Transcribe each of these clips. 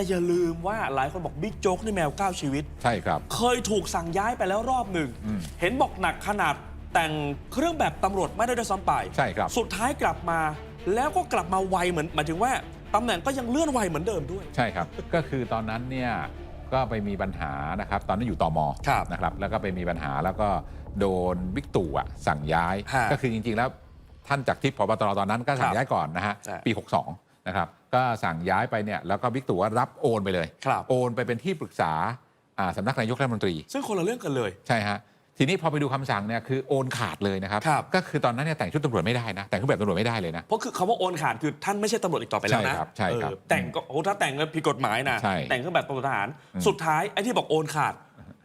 แต่อย่าลืมว่าหลายคนบอกบิ๊กโจ๊กนี่แมวเก้าชีวิต ใช่ครับ เคยถูกสั่งย้ายไปแล้วรอบหนึ่ง อืมเห็นบอกหนักขนาดแต่งเครื่องแบบตำรวจไม่ได้ด้วยซ้ำไปใช่ครับ สุดท้ายกลับมา แล้วก็กลับมาไวเหมือนหมายถึงว่าตำแหน่งก็ยังเลื่อนไวเหมือนเดิมด้วย ใช่ครับ ก็คือตอนนั้นเนี่ยก็ไปมีปัญหานะครับ ตอนนั้นอยู่ตอมครับนะครับ แล้วก็ไปมีปัญหาแล้วก็โดนบิ๊กตู่อะสั่งย้าย ฮะก็คือจริง ๆ แล้วท่านจากทิพย์พบตรตอนนั้นก็สั่คงรับย้ายก่อนนะฮะ ใช่ ปี 62 นะครับก็สั่งย้ายไปเนี่ยแล้วก็บิ๊กตู่ว่ารับโอนไปเลย ครับโอนไปเป็นที่ปรึกษาอ่าสำนักนายกรัฐมนตรี ซึ่งคนละเรื่องกันเลย ใช่ฮะทีนี้พอไปดูคำสั่งเนี่ยคือโอนขาดเลยนะครับครับ ก็คือตอนนั้นเนี่ยแต่งชุดตำรวจไม่ได้นะแต่งเครื่องแบบตำรวจไม่ได้เลยนะ เพราะคือคำว่าโอนขาดคือท่านไม่ใช่ตำรวจอีกต่อไปแล้วนะใช่ครับใช่ครับเออแต่งก็โอ้ถ้าแต่งแล้วผิดกฎหมายนะ ใช่แต่งเครื่องแบบตำรวจทหาร อืม สุดท้ายไอ้ที่บอกโอนขาด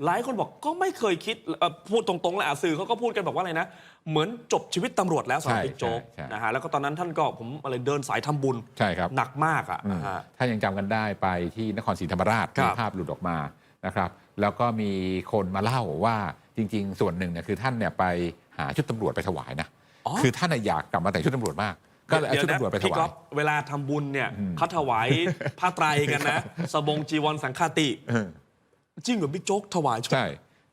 หลายคนบอกก็ไม่เคยคิดเอ่อพูดตรงๆแหละอะสื่อเขาก็พูดกันบอกว่าอะไรนะ เหมือนจบชีวิตตำรวจแล้วสำหรับใช่บิ๊กโจ๊กใช่ใช่ นะฮะแล้วก็ตอนนั้นท่านก็ผมอะไรเดินสายทำบุญใช่ครับ หนักมากอะอืมนะฮะ ถ้ายังจำกันได้ไปที่นครศรีธรรมราชครับมีภาพหลุดออกมานะครับ แล้วก็มีคนมาเล่าว่าจริง ๆ ส่วนหนึ่งเนี่ยคือท่านเนี่ยไปหาชุดตำรวจไปถวายนะอ๋อ คือท่านน่ะอยากกลับมาแต่งชุดตำรวจมาก ก็เลยเอาชุดตำรวจไปถพี่วาก๊ยอฟเวลาทำบุญเนี่ยอืมเขาถวายผ้าไตรกันนะ สบงจีวรสังฆาติ เออ จริงเหรอบิ๊กโจ๊กถวายชุดใช่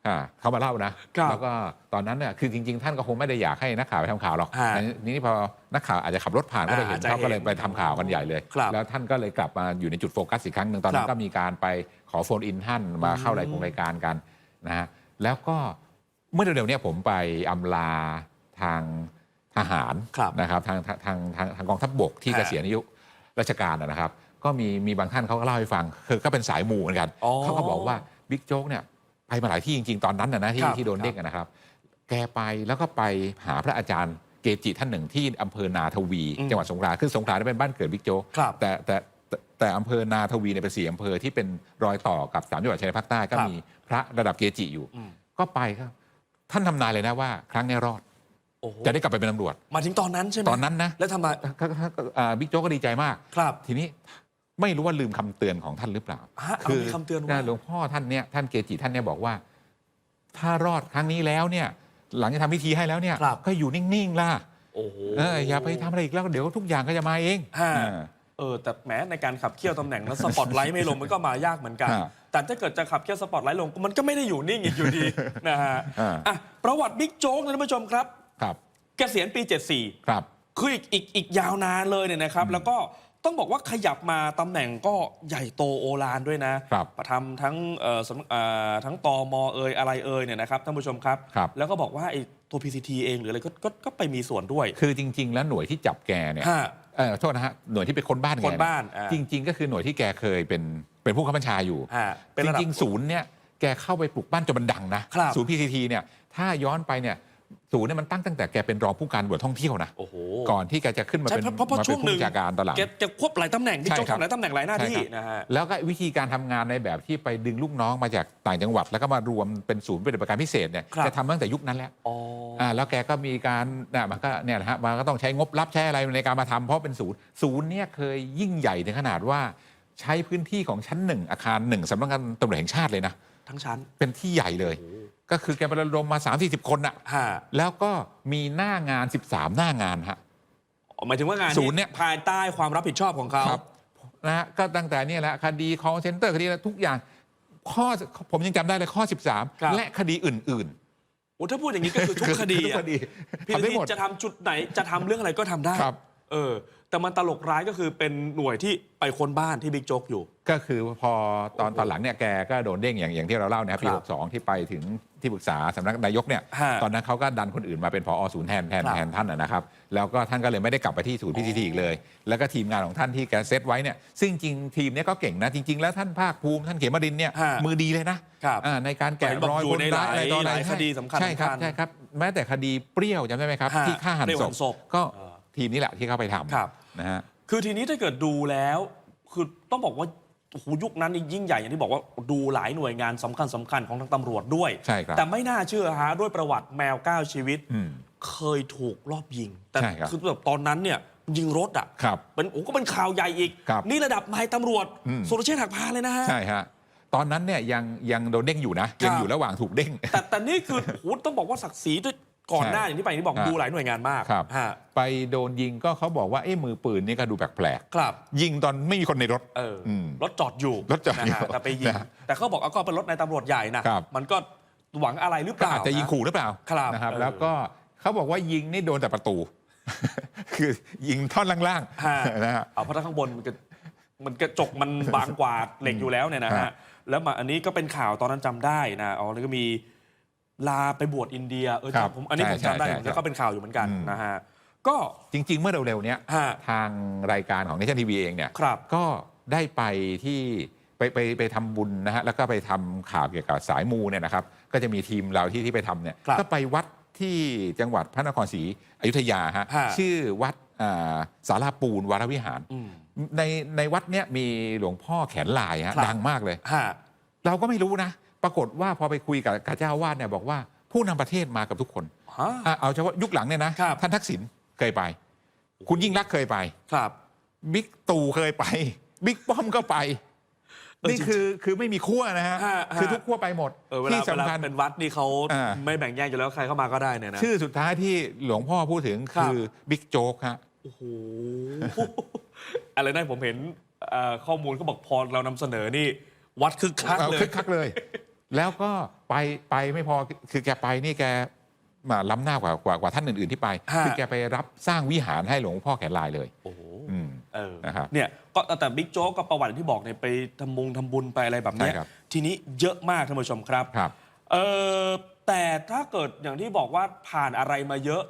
อ่าเขามาเล่านะครับแล้วก็ตอนนั้นเนี่ยคือจริง ๆ ท่านก็คงไม่ได้อยากให้นักข่าวไปทำข่าวหรอกฮะแต่นี่พอนักข่าวอาจจะขับรถผ่านก็เลยเห็นอ่าอาจจะเขาก็เลยเห็นไปทำข่าวกันใหญ่เลย ครับแล้วท่านก็เลยกลับมาอยู่ในจุดโฟกัสอีกครั้งหนึ่งตอนนั้ครันบก็มีการไปขอโฟนอินท่านมาเข้ารายกงรายการกันนะฮะแล้วก็เมื่อเร็วๆเนี้ผมไปอำลาทางทหารครับนะครับทางทางทางทางทางกองทัพบกที่ฮะเกษียณอายุราชการนะนะครับ ก็มีมีบางท่านเขาก็เล่าให้ฟังคือก็เป็นสายมูเหมือนกันอ๋อเขาก็บอกว่าบิ๊กโจ๊กเนี่ยไปมาหลายที่จริง ๆ ตอนนั้นนะนะที่ครับ ที่โดนเด้งอะนะครับ แกไปแล้วก็ไปหาพระอาจารย์เกจิท่านหนึ่งที่อำเภอนาทวี อืมจังหวัดสงขลาคือสงขลาเนี่ยเป็นบ้านเกิดบิ๊กโจ๊กครับ แต่แต่แต่แต่อำเภอนาทวีเนี่ยเป็นสี่อำเภอที่เป็นรอยต่อกับสามจังหวัดชายแดนภาคใต้ก็ครับมีพระระดับเกจิอยู่ อืมก็ไปครับ ท่านทำนายเลยนะว่า ครั้งนี้รอดโอ้โหจะได้กลับไปเป็นตำรวจ มาถึงตอนนั้นใช่ไหมตอนนั้นนะแล้วทำไม ก็ก็ก็อ่าบิ๊กโจ๊กก็ดีใจมาก ครับ ทีนี้ ไม่รู้ว่าลืมคำเตือนของท่านหรือเปล่าฮะเอามีคำเตือนว่า หลวงพ่อท่านเนี่ยท่านเกจิท่านเนี่ยบอกว่า ถ้ารอดครั้งนี้แล้วเนี่ย หลังจากทำพิธีให้แล้วเนี่ย ครับ ก็อยู่นิ่งๆล่ะโอ้โห เอออย่าไปทำอะไรอีกแล้วเดี๋ยวทุกอย่างก็จะมาเองฮะ เออ เออแต่แม้ในการขับเคี่ยวตำแหน่งแล้วสปอตไลท์ไม่ลงมันก็มายากเหมือนกัน ฮะแต่ถ้าเกิดจะขับเคี่ยวสปอตไลท์ลงมันก็ไม่ได้อยู่นิ่งอีกอยู่ดี นะฮะอ่า อะประวัติบิ๊กโจ๊กนะท่านผู้ชมครับ ครับเกษียณปี 74 ครับ คืออีกอีกอีกยาวนานเลยเนี่ยนะครับ แล้วก็ ต้องบอกว่าขยับมาตำแหน่งก็ใหญ่โตโอฬารด้วยนะครับประทำทั้งเอ่อสำนักเอ่อทั้งตอมเอยอะไรเอยเนี่ยนะครับท่านผู้ชมครับ ครับ แล้วก็บอกว่าไอ้ตัว PCT เองหรืออะไรก็ก็ก็ไปมีส่วนด้วยคือจริง ๆ แล้วหน่วยที่จับแกเนี่ยฮะ เออโทษนะฮะหน่วยที่ไปค้นบ้านแกค้นเยบ้านอ่า จริง ๆ ก็คือหน่วยที่แกเคยเป็นเป็นผู้ข้าบัญชาอยู่ ฮะเป็นจระดับ ริงๆศูนย์เนี่ยแกเข้าไปปลุกบ้านจนมันดังนะครับ ศูนย์ PCT เนี่ยถ้าย้อนไปเนี่ย ศูนย์เนี่ยมันตั้งตั้งแต่แกเป็นรองผู้การตำรวจท่องเที่ยวนะโอ้โหก่อนที่แกจะขึ้นมาใช่เป็นเพราะเพราะมาช่เป็วนงหนึ่ผู้งจัดการตอนหลัง แกจะควบหลายตำแหน่งบิ๊กใช่โจ๊กครับทำหลายตำแหน่งหลายหน้าที่ใช่ครับนะฮะ แล้วก็วิธีการทำงานในแบบที่ไปดึงลูกน้องมาจากต่างจังหวัด แล้วก็มารวมเป็นศูนย์ปฏิบัติการพิเศษเนี่ยครับ จะทำมาตั้งแต่ยุคนั้นแล้วอ๋ออ่าแล้วแกก็มีการเนี่ยมันก็เนี่ยนะฮะมันก็ต้องใช้งบรับใช้อะไรในการมาทำเพราะเป็นศูนย์ศูนย์เนี่ยเคยยิ่งใหญ่ถึงขนาดว่า ใช้พื้นที่ของชั้นหนึ่งอาคารหนึ่งสำนักงานตำรวจแห่งชาติเลยนะทั้งชั้นเป็นที่ใหญ่เลย ก็คือแกไประดมมา3 4 0 คนอะฮะแล้วก็มีหน้างาน 13 หน้างานฮะ หมายถึงว่างานศูนย์เนี่ย ภายใต้ความรับผิดชอบของเขา ครับนะฮะก็ตั้งแต่เนี่ยแหละคดี call center คดีอะไรทุกอย่าง ข้อผมยังจำได้เลยข้อ ครับ 13 และคดีอื่น โอ้ถ้าพูดอย่างนี้ก็คือๆทุกคดีทุกอะคดีพี่ทำได้หมด จะทำจุดไหนจะทำเรื่องอะไรก็ทำได้ครับ เออ แต่มันตลกร้ายก็คือเป็นหน่วยที่ไปค้นบ้านที่บิ๊กโจ๊กอยู่ ก็คือพอตอนตอนหลังเนี่ยแกก็โดนเด้งอย่างอย่างที่เราเล่านะครับปี ครับ62 ที่ไปถึงที่ปรึกษาสำนักนายกเนี่ยฮะตอนนั้นเขาก็ดันคนอื่นมาเป็นผอศูนย์แทนแทนครับแทนท่านนะนะครับ แล้วก็ท่านก็เลยไม่ได้กลับไปที่ศูนย์พีซีทีอีกเลย แล้วก็ทีมงานของท่านที่แกเซตไว้เนี่ยซึ่งจริงทีมเนี้ก็เก่งนะจริง ๆ แล้วท่านภาคภูมิท่านเขมรินทร์เนี่ยฮะมือดีเลยนะครับอ่าในการแกะเห็นบอกรอยอยู่คนในร้ายอะไรต่ออะไรหลายคดีสำคัญใช่ครับสำคัญใช่ครับแม้แต่คดีเปรี้ยวจำได้ไหมครับฮะที่ฆ่าหันเปรี้ยวศหัพนศพก็เออ ทีมนี้แหละที่เข้าไปทครับำนะฮะ คือทีนี้ถ้าเกิดดูแล้ว คือต้องบอกว่าโอ้โหยุคนั้นนี่ยิ่งใหญ่อย่างที่บอกว่าดูหลายหน่วยงานสำคัญสำคัญของทางตำรวจด้วย ใช่ครับ แต่ไม่น่าเชื่อฮะด้วยประวัติแมวเก้าชีวิต อืม เคยถูกรอบยิง แต่ใช่ครับ คือแบบตอนนั้นเนี่ยยิงรถอะครับ เป็นโอ้ก็เป็นข่าวใหญ่อีก ครับนี่ระดับนายตำรวจอืม สุรเชษฐ์หักพานเลยนะฮะ ใช่ฮะ ตอนนั้นเนี่ยยังยังโดนเด้งอยู่นะครับยังอยู่ระหว่างถูกเด้ง แต่แต่นี่คือโอ้โหต้องบอกว่าศักดิ์ศรีด้วย ก่อนใช่หน้าอย่างที่ไปที่บอกอ่าดูหลายหน่วยงานมากครับฮะไปโดนยิงก็เขาบอกว่าเอ้มือปืนนี่ก็ดูแปลกครับๆยิงตอนไม่มีคนในรถเอออมรถจอดอยู่รถจอดอยู่นะฮะแต่ไปยิงนะแต่เขาบอกเอาก็เป็นรถในตำรวจใหญ่นะครับมันก็หวังอะไรหรือเปก็ล่าอาจจะยิงนขู่หรือเปล่าครับนะครับเออแล้วก็เขาบอกว่ายิงนี่โดนแต่ประตู คือยิงท่อนล่างฮะๆนะฮะเอาเพราะถ้าข้างบนมันก็มันกระจกมันบางกว่าเหล็กอยู่แล้วเนี่ยนะฮะฮะแล้วมาอันนี้ก็เป็นข่าวตอนนั้นจำได้นะอ๋อแล้วก็มี ลาไปบวชอินเดียเออครับจำผมอันนี้ผมใช่จำได้ใช่ผมแล้วก็เป็นข่าวอยู่เหมือนกันอืม นะฮะก็จริง ๆ เมื่อเร็วๆเนี้ยฮะทางรายการของ Nation TV เองเนี่ย ครับ ก็ได้ไปที่ไปไปไปทำบุญนะฮะแล้วก็ไปทำข่าวเกี่ยวกับสายมูเนี่ยนะครับ ก็จะมีทีมเราที่ที่ไปทำเนี่ยครับก็ไปวัดที่จังหวัดพระนครศรีอยุธยาฮะฮะ ชื่อวัดอ่าสาราปูนวรวิหาร อืม ในในวัดเนี่ยมีหลวงพ่อแขนลายฮะครับ ดังมากเลย ฮะ เราก็ไม่รู้นะ ปรากฏว่าพอไปคุยกับกับเจ้าอาวาดเนี่ยบอกว่าผู้นำประเทศมากับทุกคนฮะอะเอาเฉพาะยุคหลังเนี่ยนะครับท่านทักษิณเคยไป คุณยิ่งรักษณ์เคยไป ครับ บิ๊กตู่เคยไป บิ๊กป้อมก็ไปเออนี่จริงคือคือไม่มีขั้วนะฮะฮะฮะคือทุกขั้วไปหมดเออเวลาที่เวลาสำคัญเป็นวัดนี่เขาอ่าไม่แบ่งแยกอยู่แล้วใครเข้ามาก็ได้เนี่ยนะ ชื่อสุดท้ายที่หลวงพ่อพูดถึงครับคือบิ๊กโจ๊กฮะ โอ้โห อะไรนะผมเห็นเอ่อข้อมูลเขาบอกพอเรานำเสนอนี่ วัดคึกคักเอาเลยคึกคักเลย แล้วก็ไปไปไม่พอคือแกไปนี่แกมาล้ำหน้ากว่ากว่ากว่าท่านอื่น ๆที่ไป ฮะ คือแกไปรับสร้างวิหารให้หลวงพ่อแขนลายเลย โอ้โหอืม เออนะครับเนี่ยก็แต่บิ๊กโจ๊กกับประวัติที่บอกเนี่ยไปทำบุญทำบุญไปอะไรแบบเนี้ยใช่ครับ ทีนี้เยอะมากท่านผู้ชมครับ ครับ เออแต่ถ้าเกิดอย่างที่บอกว่าผ่านอะไรมาเยอะ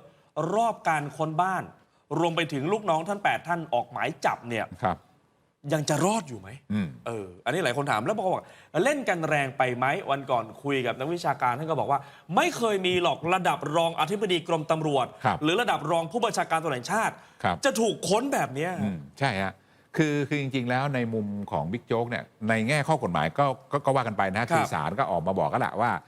รอบการค้นบ้าน รวมไปถึงลูกน้องท่าน 8 ท่านออกหมายจับเนี่ย ครับ ยังจะรอดอยู่ไหมอืมเออ อันนี้หลายคนถามแล้วบอกว่าเล่นกันแรงไปไหมวันก่อนคุยกับนักวิชาการท่านก็บอกว่า ไม่เคยมีหรอกระดับรองอธิบดีกรมตำรวจครับหรือระดับรองผู้บัญชาการตำรวจแห่งชาติครับจะถูกค้นแบบเนี้ยอืมใช่ฮะคือคือจริง ๆ แล้วในมุมของบิ๊กโจ๊กเนี่ยในแง่ข้อกฎหมายก็ก็ก็ว่ากันไปนะครับคือศาลก็ออกมาบอกก็แหละว่าอ่า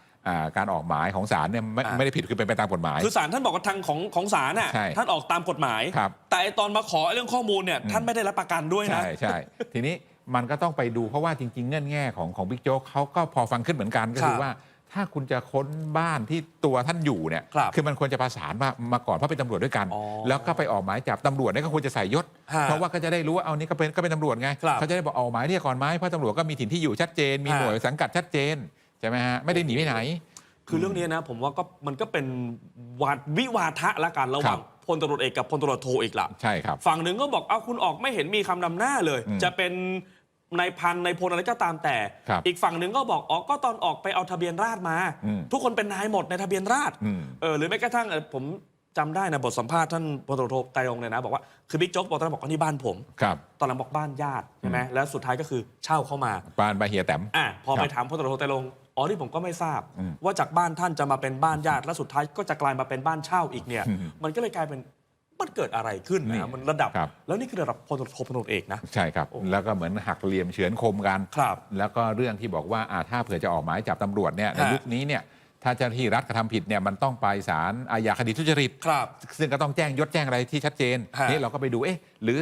การออกหมายของศาลเนี่ยไม่อ่าไม่ได้ผิดคือเป็นไปตามกฎหมาย คือศาลท่านบอกว่าทางของของศาลน่ะใช่ท่านออกตามกฎหมาย ครับแต่ไอ้ตอนมาขอเรื่องข้อมูลเนี่ยท่านไม่ได้รับประกันด้วยนะ ใช่ใช่ทีนี้มันก็ต้องไปดูเพราะว่าจริง ๆ เงื่อนแง่ของของบิ๊กโจ๊กเขาก็พอฟังขึ้นเหมือนกันก็คืครัอบว่า ถ้าคุณจะค้นบ้านที่ตัวท่านอยู่เนี่ยครับอมันควรจะประสานมามาก่อนเพราะเป็นตำรวจด้วยกัน อ๋อแล้วก็ไปออกหมายจับตำรวจเนี่ยก็ควรจะใส่ยศ ฮะเพราะว่าก็จะได้รู้ว่าเอานี่ก็เป็นก็เป็นตำรวจไงครับเขาจะได้บอกออกหมายเรียกก่อนไหมเพราะตำรวจก็มีถิ่นที่อยู่ชัดเจนมีฮะ หน่วยสังกัดชัดเจนใช่ไหมฮะ ไม่ได้หนีไปไหน คือเรื่องนี้นะ ผมว่าก็มันก็เป็นวาดวิวาทะละกันระหว่างครับพลตำรวจเอกกับพลตำรวจโทอีกละใช่ครับ ฝั่งหนึ่งก็บอกเอาคุณออกไม่เห็นมีคำนำหน้าเลยอืมจะเป็นนายพันนายพลอะไรก็ตามแต่ครับอีกฝั่งหนึ่งก็บอกอ๋อก็ตอนออกไปเอาทะเบียนราษฎร์มาอืมทุกคนเป็นนายหมดในทะเบียนราษฎร์อืมเออหรือแม้กระทั่งเออผมจำได้นะบทสัมภาษณ์ท่านพลตำรวจโทไตรรงค์เนี่ยนะ บอกว่าคือบิ๊กโจ๊กบอกตอนนั้นบอกว่านี่บ้านผมครับตอนหลังบอกบ้านญาติใช่ไหมแล้วสุดท้ายก็คือเช่าเข้ามาปานบาเฮียแต้มอะพอครับไปถามพลตำรวจโทไตรรงค์ อ๋อที่ผมก็ไม่ทราบอืมว่าจากบ้านท่านจะมาเป็นบ้านญาติ แล้วสุดท้ายก็จะกลายมาเป็นบ้านเช่าอีกเนี่ยอืมมันก็เลยกลายเป็นมันเกิดอะไรขึ้นนี่นะมันระดับครับ แล้วนี่คือระดับพลตำรวจโทพลตำรวจเอกนะ ใช่ครับโอ้แล้วก็เหมือนหักเหลี่ยมเฉือนคมกันครับแล้วก็เรื่องที่บอกว่าอ่าถ้าเผื่อจะออกหมายจับตำรวจเนี่ยในฮะยุคนี้เนี่ยถ้าเจ้าหน้าที่รัฐกระทำผิดเนี่ยมันต้องไปศาลอาญาคดีทุจริตครับซึ่งก็ต้องแจ้งยศแจ้งอะไรที่ชัดเจนฮะนี่เราก็ไปดูเอ๊ะหรือ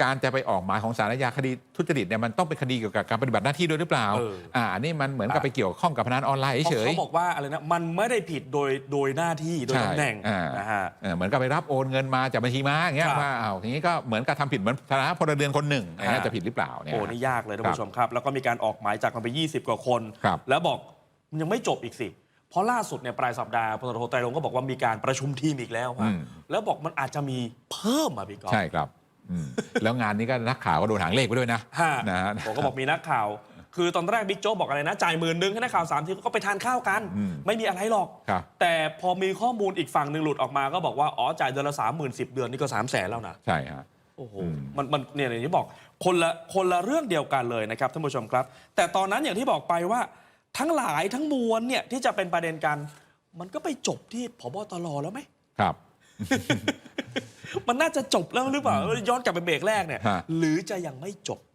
การจะไปออกหมายของศาลอาญาคดีทุจริตเนี่ยมันต้องเป็นคดีเกี่ยวกับการปฏิบัติหน้าที่ด้วยหรือเปล่า เอออ่าอันนี่มันเหมือนกับไปเกี่ยวข้องกับพนันออนไลน์เพราะเฉย เขาบอกว่าอะไรนะมันไม่ได้ผิดโดยโดยหน้าที่โดยใช่ตำแหน่งอ่าน นะฮะ เออเหมือนกับไปรับโอนเงินมาจากบัญชีม้าอย่างเงี้ยครับว่าอ้าวอย่างนี้ก็เหมือนกับทำผิดเหมือนฐานะพลเรือนคนหนึ่งอย่างเงี้ยฮะจะผิดหรือเปล่าเนี่ย โอ้นี่ยากเลยท่านครับผู้ชมครับ แล้วก็มีการออกหมายจับกันไป 20 กว่าคน ครับแล้วบอกมันยังไม่จบอีกสิ เพราะล่าสุดเนี่ยปลายสัปดาห์พลตำรวจโทไตรรงค์ก็บอกว่ามีการประชุมทีมอีกแล้วอืฮะมแล้วบอกมันอาจจะมีเพิ่มอะพี่กอล์ฟใช่ครับอืม แล้วงานนี้ก็นักข่าวก็โดนหางเลขไปด้วยนะฮะนะฮะผมก็บอกมีนักข่าว คือตอนแรกบิ๊กโจ๊กบอกอะไรนะจ่ายหมื่นนึงให้นักข่าวสามทีก็ไปทานข้าวกันอืมไม่มีอะไรหรอกครับแต่พอมีข้อมูลอีกฝั่งหนึ่งหลุดออกมาก็บอกว่าอ๋อจ่ายเดือนละสามหมื่นสิบเดือนนี่ก็สามแสนแล้วนะใช่ฮะโอ้โหอืมมันมันเนี่ยอย่างที่บอกคนละคนละเรื่องเดียวกันเลยนะครับท่านผู้ชมครับ แต่ตอนนั้นอย่างที่บอกไปว่า ทั้งหลายทั้งมวลเนี่ยที่จะเป็นประเด็นกัน มันก็ไปจบที่พบตรแล้วไหมครับ มันน่าจะจบแล้วหรือเปล่าย้อนกลับไปเบรกแรกเนี่ย ฮะ หรือจะยังไม่จบ